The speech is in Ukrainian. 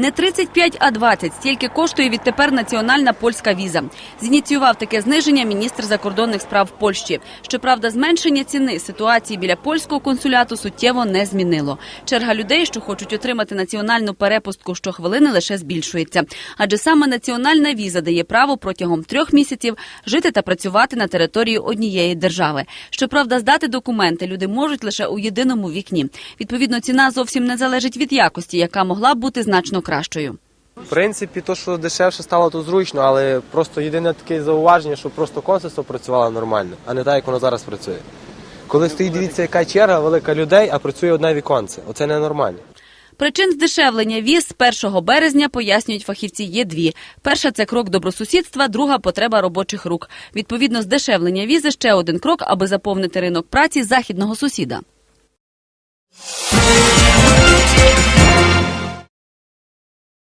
Не 35, а 20. Стільки коштує відтепер національна польська віза. Зініціював таке зниження міністр закордонних справ Польщі. Щоправда, зменшення ціни ситуації біля польського консуляту суттєво не змінило. Черга людей, що хочуть отримати національну перепустку щохвилини, лише збільшується. Адже саме національна віза дає право протягом трьох місяців жити та працювати на території однієї держави. Щоправда, здати документи люди можуть лише у єдиному вікні. Відповідно, ціна зовсім не залежить від якості, яка могла б бути значно кращою. В принципі, то, що дешевше стало, то зручно, але просто єдине таке зауваження, що просто консульство працювало нормально, а не так, як воно зараз працює. Коли стоїть, дивіться, яка черга велика людей, а працює одне віконце. Оце ненормально. Причин здешевлення віз з 1 березня пояснюють фахівці. Є дві: перша це крок добросусідства, друга потреба робочих рук. Відповідно, здешевлення візи ще один крок, аби заповнити ринок праці західного сусіда.